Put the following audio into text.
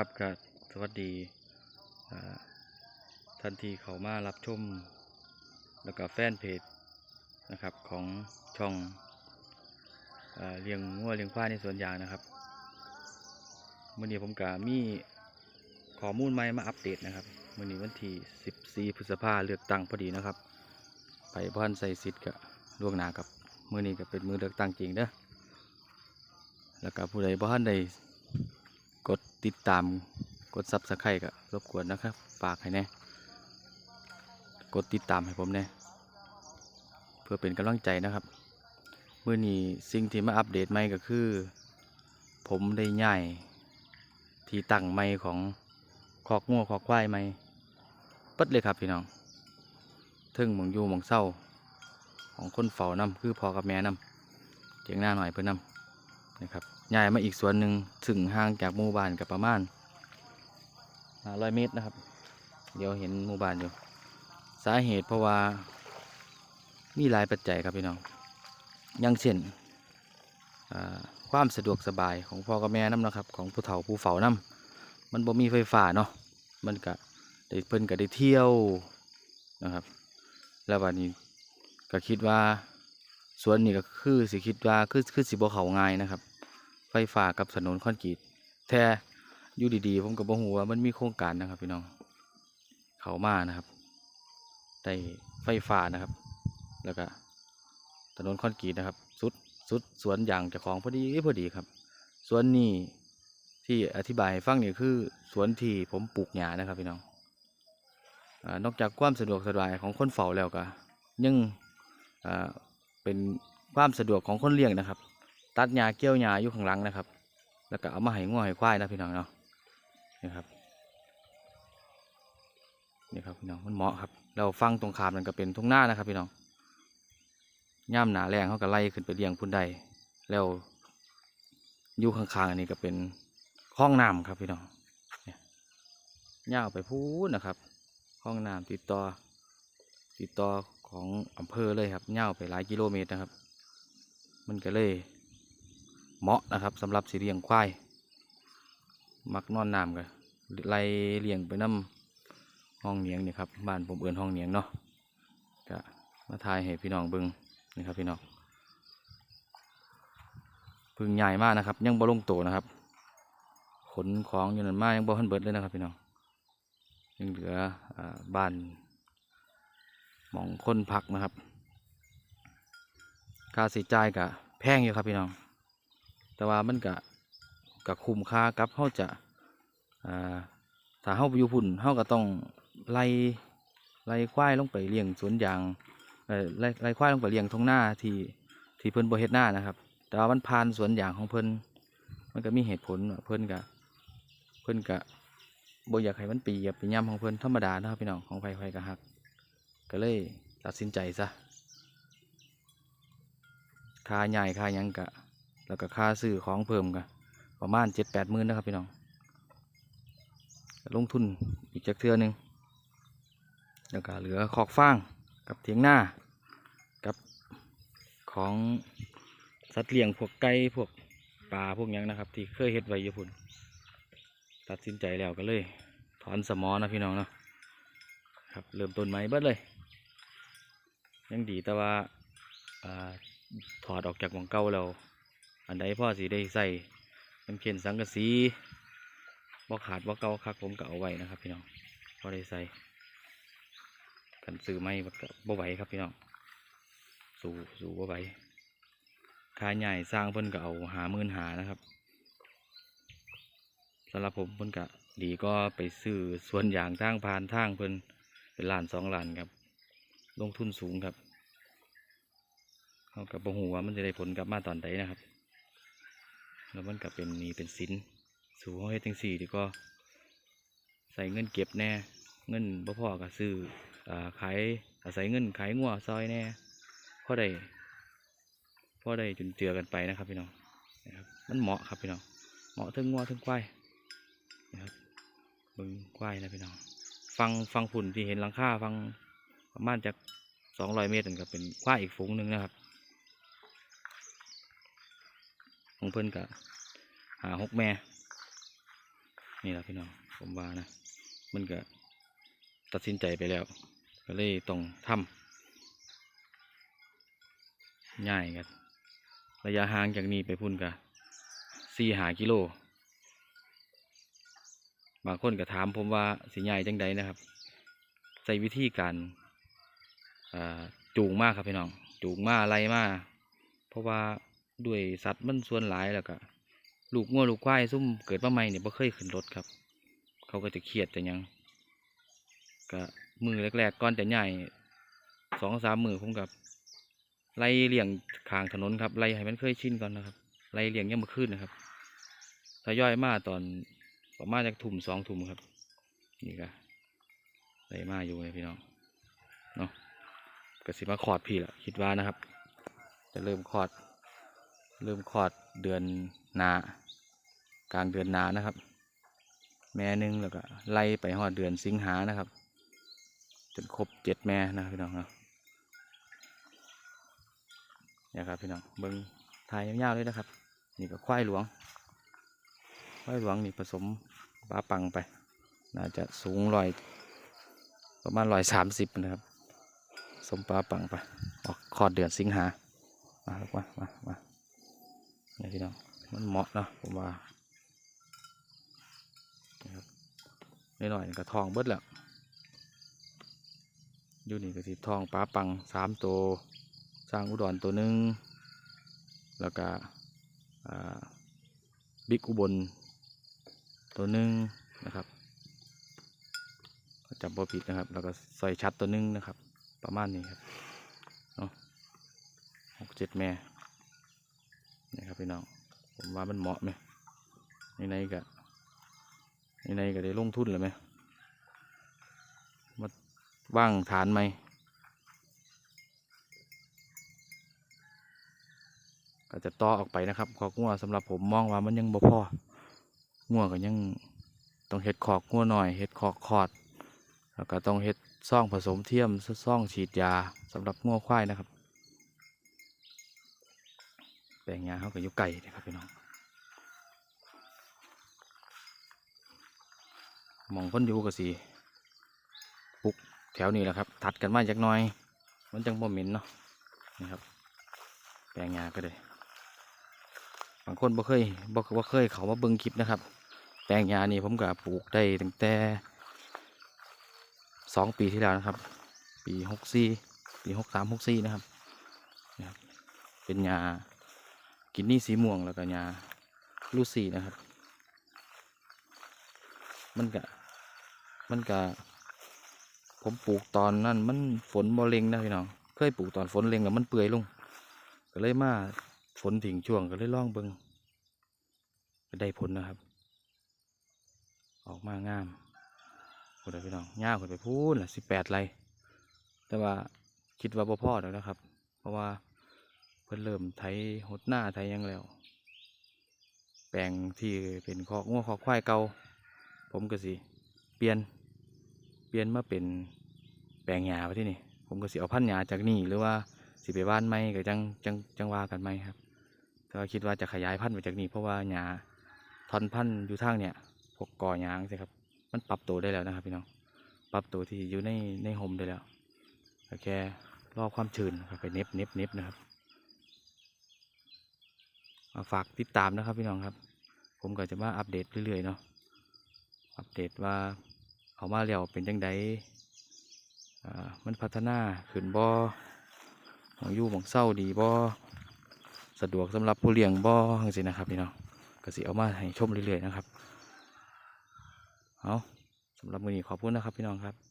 ครับก็สวัสดีท่านทีเขามารับชม แล้วก็แฟนเพจนะครับของช่องอเลี้ยงงัวเลี้ยงควายในสวนยางนะครับมื่อนี้ผมก็มีข้อมูลใหม่มาอัปเดตนะครับมื่อนี้วันที่ 14 พฤษภาเลือกตั้งพอดีนะครับไปบ้านใส่สิทธิ์กับล่วงหน้ากับมื่อนี้ก็เป็นมือเลือกตั้งจริงเด้อแล้วก็ผู้ใดบ้านใด ติดตามกดซับสไครต์ก็รบกวนนะครับฝากให้แน่กดติดตามให้ผมแน่เพื่อเป็นกำลังใจนะครับเมื่อนี้สิ่งที่มาอัปเดตใหม่ก็คือ ผมได้ย้ายที่ตั้งใหม่ของคอกงัวคอกควายใหม่ปิดเลยครับพี่น้องทึ่งหมองอยู่หมองเศร้าของคนเฝ้านํคือพอกับแม่นํเจียงหน้าหน่อยเพื่อนนํ นะครับย้ายมาอีกสวนหนึ่งถึงห่างจากหมู่บ้านกับประมาณร้อยเมตรนะครับ เดี๋ยวเห็นหมู่บ้านอยู่ สาเหตุเพราะว่ามีหลายปัจจัยครับพี่น้องอย่างเช่นความสะดวกสบายของพ่อกับแม่น้ำนะครับ ของผู้เฒ่าผู้เฝ้าน้ำมันบ่มีไฟฟ้าเนาะมันก็ได้เพิ่นก็ได้เที่ยวนะครับ แล้ววันนี้ก็คิดว่าสวนนี่ก็คือสิคิดว่าคือคือสิบ่เขาง่ายนะครับ ฟฟ้ากับถนนคอนกรีตแท้อยู่ดีๆ ผมก็บ่ฮู้ว่ามันมีโครงการนะครับ พี่น้อง เขามานะครับได้ไฟฟ้านะครับ แล้วก็ถนนคอนกรีตนะครับสุดสุดสวนยางจ้าของพอดีพอดีครับสวนนี้ที่อธิบายฟังนี่คือสวนที่ผมปลูกหญ้านะครับพี่น้องอนอกจากความสะดวกสบายของคนเฝ้าแล้วก็ยังเป็นความสะดวกของคนเลี้ยงนะครับ ตัดหญ้าเกี่ยวหญ้าอยู่ข้างหลังนะครับ แล้วก็เอามาให้งัวให้ควายนะพี่น้องเนาะนี่ครับนี่ครับพี่น้องมันเหมาะครับเราฟังตรงขามนั่นก็เป็นทุ่งนานะครับ พี่น้องย่ามหนาแรงเขาก็ไล่ขึ้นไปเลี้ยงพุ่นใดแล้วอยู่ข้างๆอันนี้ก็เป็นคลองน้ำครับพี่น้องเนี่ยย่าไปพูดนะครับคลองน้ำติดต่อ ติดต่อของอำเภอเลยครับย่าไปหลายกิโลเมตรนะครับ มันก็เลย เหมาะนะครับสำหรับสีเลี้ยงควาย มักนอนน้ำกันไล่เลี้ยงไปน้ำห้องเนียงนี่ครับบ้านผมเอื่นห้องเนียงเนาะก็มาทายให้พี่น้องเบิ้งนี่ครับพี่น้องพึ่งใหญ่มากนะครับ ยังบ่ลงโตนะครับ ขนของอยู่นั่นมากยังบ่ทันเบิดเลยนะครับพี่น้องยังเหลืออบ้านหมองคนพักนะครับ ค่าใช้จ่ายกับแพงอยู่ครับพี่น้อง แต่ว่ามันก็ก็คุ้มค่ากับเฮาจะอ่าถ้าเฮาไปอยู่พุ่นเฮาก็ต้องไล่ไล่ควายลงไปเลี้ยงสวนยางไล่ไล่ควายลงไปเลี้ยงทุ่งนาที่ที่เพิ่นบ่เฮ็ดหน้านะครับ แต่ว่ามันผ่านสวนยางของเพิ่นมันก็มีเหตุผลเพิ่นก็เพิ่นก็บ่อยากให้มันปเหยียบไปย่ำของเพิ่นธรรมดาเนาะครับพี่น้องของไผๆก็ฮัก ก็เลยตัดสินใจซะคาใหญ่คาหยังกะ แล้วก็ค่าซื้อของเพิ่มกันประมาณเจ็ดแปดหมื่นนะครับพี่น้องลงทุนอีกจักเทือหนึ่งแล้วก็เหลือขอกฟางกับเถียงหน้ากับของสัตว์เลี้ยงพวกไก่พวกปลาพวกยังนะครับ ที่เคยเฮ็ดไว้อยู่พุ่นตัดสินใจแล้วก็เลยถอนสมอนะพี่น้องเนาะครับเริ่มต้นใหม่เบิดเลย ยังดีแต่ว่าอถอดออกจากหมองเก่าแล้ว อันใดพ่อสีได้ใส่เป็นเข็นสังกะสีบ่ขาดบ่เก่าคักผมก็เอาไว้นะครับ พี่น้องพอได้ใส่กันซื้อไม่บ่ไหวครับพี่น้องสู่สู่บ่ไหวค่าใหญ่สร้างเพิ่นก็เอาหามื่นหานะครับสำหรับผมเพิ่นก็ดีก็ไปซื้อส่วนอย่างทางผ่านทางเพิ่นเป็นล้านสองล้านครับ ลงทุนสูงครับเขากับบ่หูว่ามันจะได้ผลกลับมาตอนใดนะครับ แล้วมันก็เป็นหนี้เป็นสินสู่เขาเฮ็ดจังสี่ดีก็ใส่เงินเก็บแน่ เงินบ่พอก็ซื้ออขายอาศัยเงินขายงัวซอยแน่พอได้พอได้จุนเจือกันไปนะครับพี่น้องนะครับมันเหมาะครับพี่น้องเหมาะทั้งงัวทั้งควายนะครับเบิ่งควายนะพี่น้องฟังฟังฝุ่นที่เห็นหลังคาฟังประมาณจากสองร้อยเมตรนั่นก็เป็นควายอีกฝูงหนึ่งนะครับ ของเพิ่อนกะหาหกแม่ นี่แหละพี่น้องผมว่านะมันก็ตัดสินใจไปแล้ว ก็เลยต้องทำง่ายกันระยะห่างจากนี้ไปพุ่นกะสี่หากิโลบางคนก็ถามผมว่าสิใหญ่จังใดนะครับใส่วิธีการจูงมากครับพี่น้อง จูงมาอะไรมาเพราะว่า ด้วยสัตว์มันส่วนหลายแล้วก็ลูกงัวลูกควายซุ่มเกิดมาใหม่เนี่ยบ่เคยขึ้นรถครับ เขาก็จะเครียดแต่ยังก็มือแรกๆก่อนจะใหญ่สองสามมือผมกับไล่เลี่ยงทางถนนครับไล่ให้มันเคยชินก่อนนะครับไล่เลี่ยงยังมาขึ้นนะครับทยอยมาตอนประมาณจากทุ่มสองทุ่มครับ นี่ก็ไล่มาอยู่เลยพี่น้องเนาะก็สิมาขอดพี่ละคิดว่านะครับ จะเริ่มขอด เริ่มขอดเดือนนากลางเดือนนานะครับ แม่หนึ่งแล้วก็ไล่ไปหอดเดือนสิงหานะครับ จนครบเจ็ดแม่นะพี่น้องเนาะเนี่ยครับพี่น้องเบิ้งทายยาวๆเลยนะครับ นี่ก็ควายหลวง ควายหลวงนี่ผสมปลาปังไป น่าจะสูงร้อย ประมาณร้อยสามสิบนะครับ สมปลาปังไป ออกคลอดเดือนสิงหา มาลูกมามามา มันเหมาะนะผมว่านะครับนิดหน่อยๆก็ทองเบิดแล้วอยู่นี่ก็สิทองปลาปังสามตัวสร้างอุดรตัวหนึ่งแล้วก็บิ๊กอุบลตัวหนึ่งนะครับจำบ่ผิดนะครับ แล้วก็ซอยชัดตัวหนึ่งนะครับ ประมาณนี้ครับเนาะหกเจ็ดแม่นี่ครับพี่น้อง ผมว่ามันเหมาะไหมในในก็ในในก็ได้ลงทุนแล้วไหมมาว่างฐานไหมก็จะต่อออกไปนะครับขอกงัวสำหรับผมมองว่ามันยังบ่พองัวก็ยังต้องเฮ็ดขอกงัวหน่อยเฮ็ดขอกคอดแล้วก็ต้องเฮ็ดซ่องผสมเทียมซ่องฉีดยาสำหรับงัวควายนะครับ แปลงยาเขาก็อยู่ไก่นะครับพี่น้องมองคนอยู่ก็สิปลูกแถวนี้แหละครับถัดกันมาจากน้อย มันจังบ่เหม็นเนาะนะครับ แปลงยาก็ได้บางคนบ่เคยบ่บ่เคยเขามาเบิ่งคลิปนะครับ แปลงยานี่ผมก็ปลูกได้ตั้งแต่สองปีที่แล้วนะครับ ปีหกสี่ปีหกสามหกสี่นะครับนะครับเป็นยา กินนี่สีม่วงแล้วก็ยาลูซี่นะครับ มันก็มันก็ผมปลูกตอนนั้นมันฝนบ่เล็งนะพี่น้องเคยปลูกตอนฝนเล็งแล้วมันเปื่อยลงก็เลยมาฝนถึงช่วงก็เลยล่องเบิงก็ได้ผลนะครับ ออกมางามพูดเลยพี่น้องย่าวขึ้นไปพูนละสิบแปดไรแต่ว่าคิดว่าบ่พ่อแล้วนะครับ เพราะว่า เพิ่นเริ่มไถหดหน้าไถยังแล้ว แปลงที่เป็นคอกงัวคอกควายเก่าผมก็สิ เปลี่ยน เปลี่ยนมาเป็นแปลงหญ้าไปที่นี่ ผมก็สิเอาพันหญ้าจากนี่หรือว่าสิไปบ้านไม่ก็จังจังจังว่ากันไหมครับ แต่ว่าคิดว่าจะขยายพันธุ์ไปจากนี้ เพราะว่าหญ้าทอนพันธุ์อยู่ทางเนี่ยพวกกอหยางสิครับ มันปรับตัวได้แล้วนะครับพี่น้อง ปรับตัวที่อยู่ในในห่มได้แล้วแค่รอความชื้นครับไปเน็บเน็บเน็บนะครับ มาฝากติดตามนะครับพี่น้องครับ ผมก็จะมาอัปเดตเรื่อยๆเนาะอัปเดตว่าเอามาแล้วเป็นจังไดอ่ามันพัฒนาขึ้นบ่หมองยู่หมองเศร้าดีบ่สะดวกสำหรับผู้เลี้ยงบ่อจังซี่นะครับพี่น้องก็สิเอามาให้ชมเรื่อยๆนะครับเอาสำหรับมือนี้ขอบคุณนะครับพี่น้องครับ